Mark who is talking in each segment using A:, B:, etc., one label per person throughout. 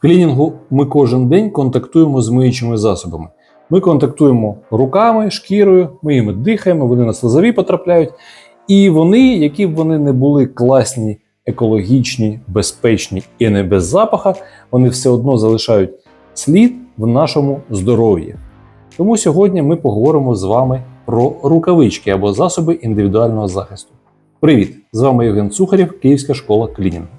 A: Клінінгу ми кожен день контактуємо з миючими засобами. Ми контактуємо руками, шкірою, ми їми дихаємо, вони на слизові потрапляють. І вони, які б вони не були класні, екологічні, безпечні і не без запаха, вони все одно залишають слід в нашому здоров'ї. Тому сьогодні ми поговоримо з вами про рукавички або засоби індивідуального захисту. Привіт! З вами Євген Цухарєв, Київська школа клінінгу.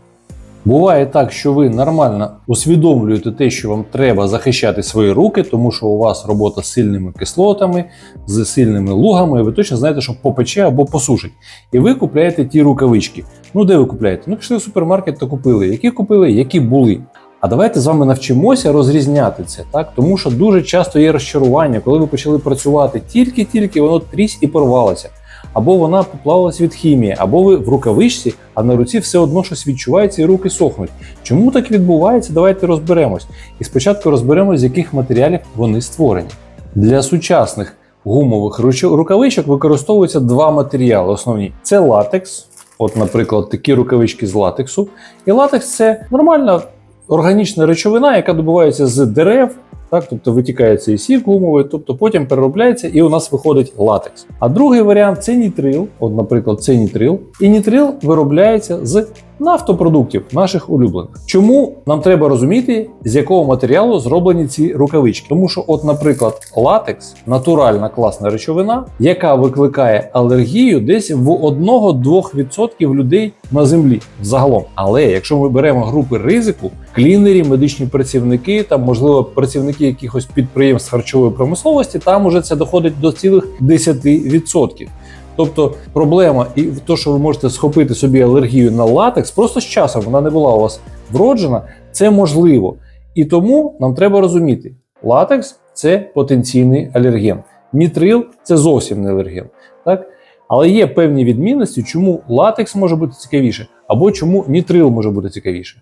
A: Буває так, що ви нормально усвідомлюєте те, що вам треба захищати свої руки, тому що у вас робота з сильними кислотами, з сильними лугами, і ви точно знаєте, що попече або посушить. І ви купляєте ті рукавички. Ну, де ви купляєте? Ну, пішли в супермаркет та купили. Які купили, які були. А давайте з вами навчимося розрізняти це, так? Тому що дуже часто є розчарування, коли ви почали працювати тільки-тільки воно трісь і порвалося. Або вона поплавилась від хімії, або ви в рукавичці, а на руці все одно щось відчувається і руки сохнуть. Чому так відбувається? Давайте розберемось. І спочатку розберемось, з яких матеріалів вони створені. Для сучасних гумових рукавичок використовуються два матеріали основні: це латекс, от, наприклад, такі рукавички з латексу. І латекс це нормальна органічна речовина, яка добувається з дерев. Так, тобто витікає цей сік гумовий, тобто потім переробляється і у нас виходить латекс. А другий варіант це нітрил. От, наприклад, це нітрил. І нітрил виробляється з нафтопродуктів наших улюблених. Чому нам треба розуміти, з якого матеріалу зроблені ці рукавички? Тому що, от, наприклад, латекс натуральна класна речовина, яка викликає алергію десь в 1-2% людей на землі загалом. Але якщо ми беремо групи ризику, клінері, медичні працівники, там можливо працівники якихось підприємств харчової промисловості, там уже це доходить до цілих 10%. Тобто проблема і те, що ви можете схопити собі алергію на латекс, просто з часом вона не була у вас вроджена, це можливо. І тому нам треба розуміти, латекс це потенційний алерген. Нітрил це зовсім не алерген. Так? Але є певні відмінності, чому латекс може бути цікавіше, або чому нітрил може бути цікавіше.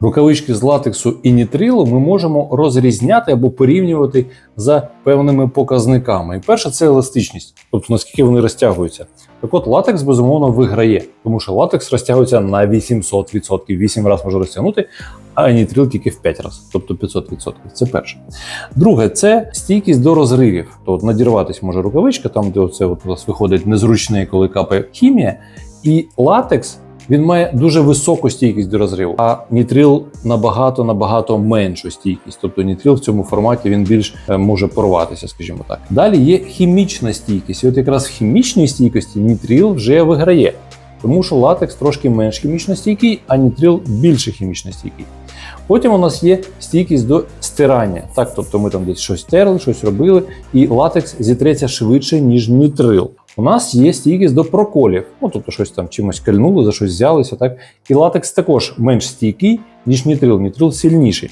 A: Рукавички з латексу і нітрилу ми можемо розрізняти або порівнювати за певними показниками. І перше це еластичність, тобто наскільки вони розтягуються. Так от латекс безумовно виграє, тому що латекс розтягується на 800%, 8 разів може розтягнути, а нітрил тільки в 5 разів, тобто 500%. Це перше. Друге, це стійкість до розривів. То от надірватись може рукавичка, там де от у вас виходить незручне, коли капає хімія, і латекс. Він має дуже високу стійкість до розриву, а нітрил набагато набагато меншу стійкість. Тобто нітрил в цьому форматі він більш е, може порватися, скажімо так. Далі є хімічна стійкість. І от якраз в хімічній стійкості нітрил вже виграє, тому що латекс трошки менш хімічно стійкий, а нітрил більше хімічно стійкий. Потім у нас є стійкість до стирання. Так, тобто ми там десь щось терли, щось робили, і латекс зітреться швидше, ніж нітрил. У нас є стійкість до проколів. Ну, тобто щось там чимось кальнули, за щось взялися, так? І латекс також менш стійкий, ніж нітрил. Нітрил сильніший.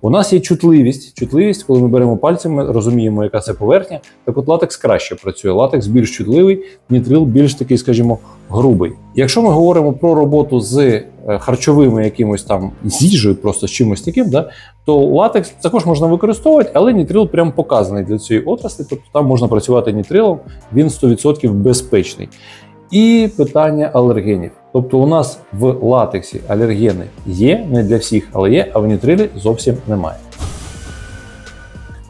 A: У нас є чутливість. Чутливість, коли ми беремо пальцями, розуміємо, яка це поверхня. Так от латекс краще працює. Латекс більш чутливий, нітрил більш такий, скажімо, грубий. Якщо ми говоримо про роботу з е, харчовими якимось там з їжею, просто з чимось таким, да, то латекс також можна використовувати, але нітрил прям показаний для цієї отраслі. Тобто там можна працювати нітрилом, він 100% безпечний. І питання алергенів. Тобто у нас в латексі алергени є, не для всіх, але є, а в нітрилі зовсім немає.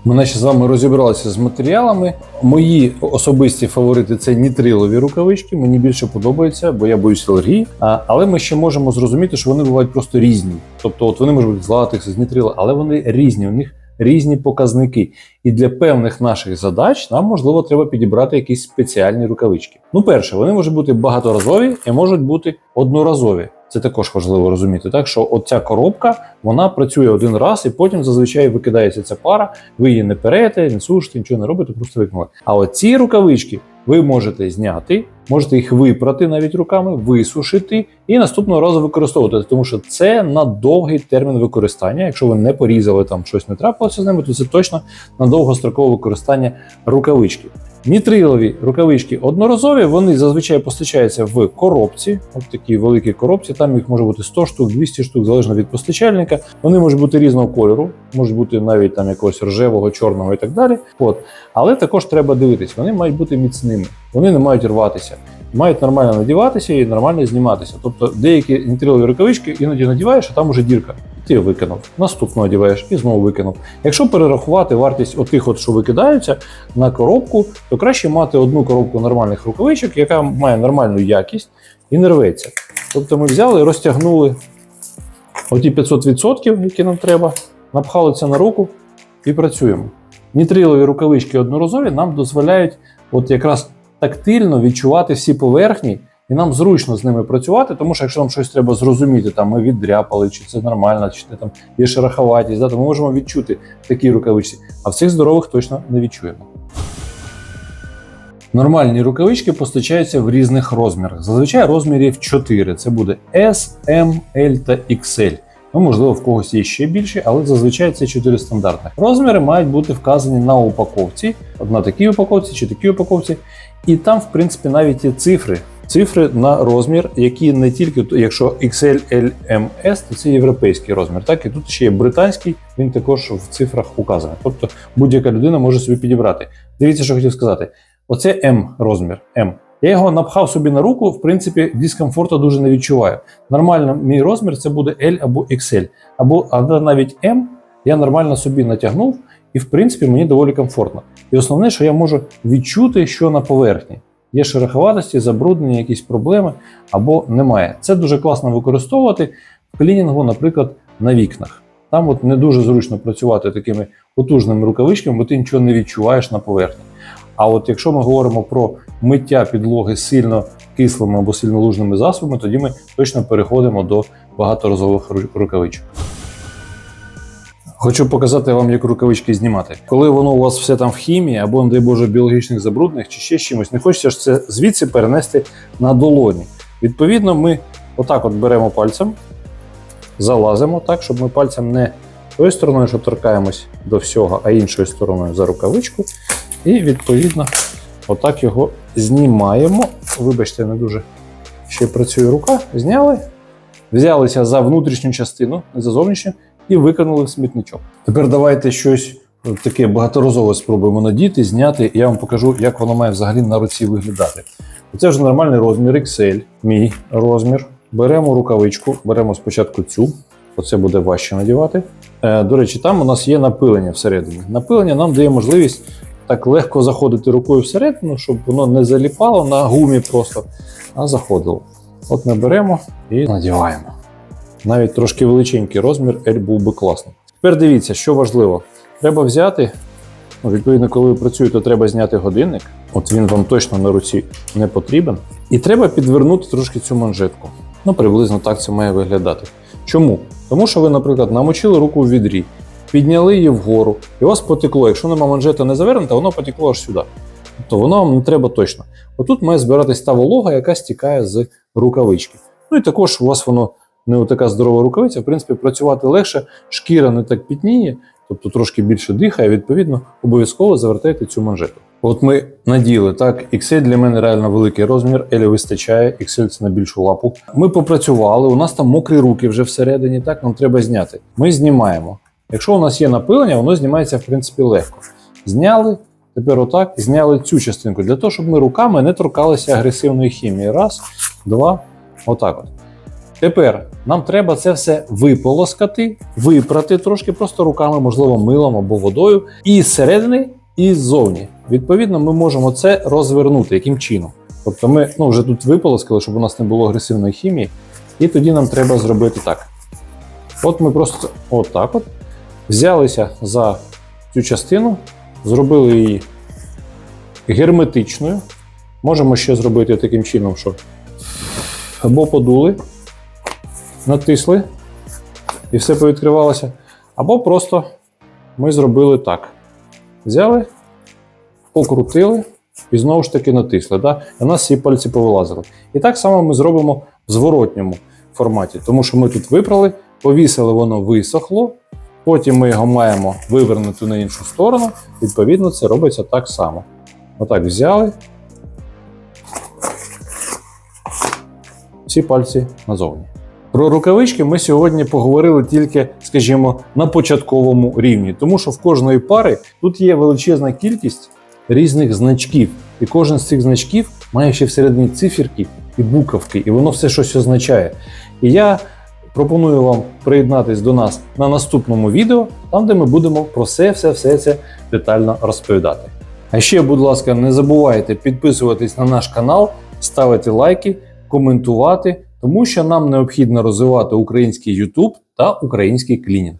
A: Ми наче з вами розібралися з матеріалами. Мої особисті фаворити це нітрилові рукавички. Мені більше подобаються, бо я боюсь алергії. А, але ми ще можемо зрозуміти, що вони бувають просто різні. Тобто, от вони можуть бути з латексу, з нітрила, але вони різні. У них різні показники. І для певних наших задач нам можливо треба підібрати якісь спеціальні рукавички. Ну, перше, вони можуть бути багаторазові і можуть бути одноразові. Це також важливо розуміти. Так що оця коробка вона працює один раз, і потім зазвичай викидається ця пара. Ви її не перете, не сушите, нічого не робите, просто викинули. А оці рукавички ви можете зняти, можете їх випрати навіть руками, висушити і наступного разу використовувати, тому що це на довгий термін використання. Якщо ви не порізали там щось не трапилося з ними, то це точно на довгострокове використання рукавички. Нітрилові рукавички одноразові, вони зазвичай постачаються в коробці, от такі великі коробці. Там їх може бути 100 штук, 200 штук, залежно від постачальника. Вони можуть бути різного кольору, можуть бути навіть там якогось рожевого, чорного і так далі. От. Але також треба дивитись, вони мають бути міцними, вони не мають рватися. Мають нормально надіватися і нормально зніматися. Тобто деякі нітрилові рукавички іноді надіваєш, а там уже дірка. Ти викинув. Наступно одіваєш і знову викинув. Якщо перерахувати вартість отих, от, що викидаються на коробку, то краще мати одну коробку нормальних рукавичок, яка має нормальну якість і не рветься. Тобто ми взяли розтягнули оті 500%, які нам треба, напхали це на руку і працюємо. Нітрилові рукавички одноразові нам дозволяють от якраз тактильно відчувати всі поверхні, і нам зручно з ними працювати, тому що якщо нам щось треба зрозуміти, там ми віддряпали, чи це нормально, чи там є шероховатість, да, то ми можемо відчути в такій рукавичці, а в цих здорових точно не відчуємо. Нормальні рукавички постачаються в різних розмірах. Зазвичай розмірів 4. Це буде S, M, L та XL. Ну, можливо, в когось є ще більше, але зазвичай це 4 стандартних. Розміри мають бути вказані на упаковці, на такій упаковці чи такій упаковці. І там, в принципі, навіть є цифри. Цифри на розмір, які не тільки якщо XL, L, M, S, то це європейський розмір. Так і тут ще є британський, він також в цифрах указаний. Тобто будь-яка людина може собі підібрати. Дивіться, що хотів сказати. Оце М розмір. М. Я його напхав собі на руку, в принципі, дискомфорту дуже не відчуваю. Нормально, мій розмір це буде L або XL. Або навіть M я нормально собі натягнув, і в принципі мені доволі комфортно. І основне, що я можу відчути, що на поверхні. Є шероховатості, забруднення, якісь проблеми або немає. Це дуже класно використовувати в клінінгу, наприклад, на вікнах. Там от не дуже зручно працювати такими потужними рукавичками, бо ти нічого не відчуваєш на поверхні. А от якщо ми говоримо про миття підлоги сильно кислими або сильно лужними засобами, тоді ми точно переходимо до багаторазових рукавичок. Хочу показати вам, як рукавички знімати. Коли воно у вас все там в хімії або, не дай Боже, біологічних забруднених чи ще чимось, не хочеться ж це звідси перенести на долоні. Відповідно, ми отак от беремо пальцем, залазимо так, щоб ми пальцем не тою стороною, що торкаємось до всього, а іншою стороною за рукавичку. І відповідно, отак його знімаємо. Вибачте, не дуже ще працює рука. Зняли, взялися за внутрішню частину, не за зовнішню, і викинули в смітничок. Тепер давайте щось таке багаторазове спробуємо надіти, зняти. і Я вам покажу, як воно має взагалі на руці виглядати. Це вже нормальний розмір XL, мій розмір. Беремо рукавичку, беремо спочатку цю. Оце буде важче надівати. Е, до речі, там у нас є напилення всередині. Напилення нам дає можливість так легко заходити рукою всередину, щоб воно не заліпало на гумі просто, а заходило. От ми беремо і надіваємо. Навіть трошки величенький розмір L був би класно. Тепер дивіться, що важливо. Треба взяти, ну, відповідно, коли ви працюєте, треба зняти годинник. От він вам точно на руці не потрібен. І треба підвернути трошки цю манжетку. Ну, приблизно так це має виглядати. Чому? Тому що ви, наприклад, намочили руку в відрі, підняли її вгору, і у вас потекло. Якщо нема манжета не завернута, воно потекло аж сюди. Тобто воно вам не треба точно. Отут має збиратись та волога, яка стікає з рукавички. Ну і також у вас воно не така здорова рукавиця, в принципі, працювати легше, шкіра не так пітніє, тобто трошки більше дихає, відповідно, обов'язково завертайте цю манжету. От ми наділи так. XL для мене реально великий розмір, L вистачає, XL це на більшу лапу. Ми попрацювали, у нас там мокрі руки вже всередині, так нам треба зняти. Ми знімаємо. Якщо у нас є напилення, воно знімається в принципі легко. Зняли, тепер отак, зняли цю частинку для того, щоб ми руками не торкалися агресивної хімії. Раз, два, отак от. Тепер нам треба це все виполоскати, випрати трошки просто руками, можливо, милом або водою, і зсередини, і ззовні. Відповідно, ми можемо це розвернути яким чином. Тобто ми ну, вже тут виполоскали, щоб у нас не було агресивної хімії, і тоді нам треба зробити так. От ми просто отак от взялися за цю частину, зробили її герметичною. Можемо ще зробити таким чином, що або подули, натисли і все повідкривалося. Або просто ми зробили так. Взяли, покрутили і знову ж таки натисли. Да? І у нас всі пальці повилазили. І так само ми зробимо в зворотньому форматі, тому що ми тут випрали, повісили, воно висохло. Потім ми його маємо вивернути на іншу сторону. Відповідно, це робиться так само. Отак взяли. Всі пальці назовні. Про рукавички ми сьогодні поговорили тільки, скажімо, на початковому рівні, тому що в кожної пари тут є величезна кількість різних значків. І кожен з цих значків має ще всередині циферки і буковки, і воно все щось означає. І я пропоную вам приєднатись до нас на наступному відео, там де ми будемо про все, все, все це детально розповідати. А ще, будь ласка, не забувайте підписуватись на наш канал, ставити лайки, коментувати, тому що нам необхідно розвивати український YouTube та український клінінг.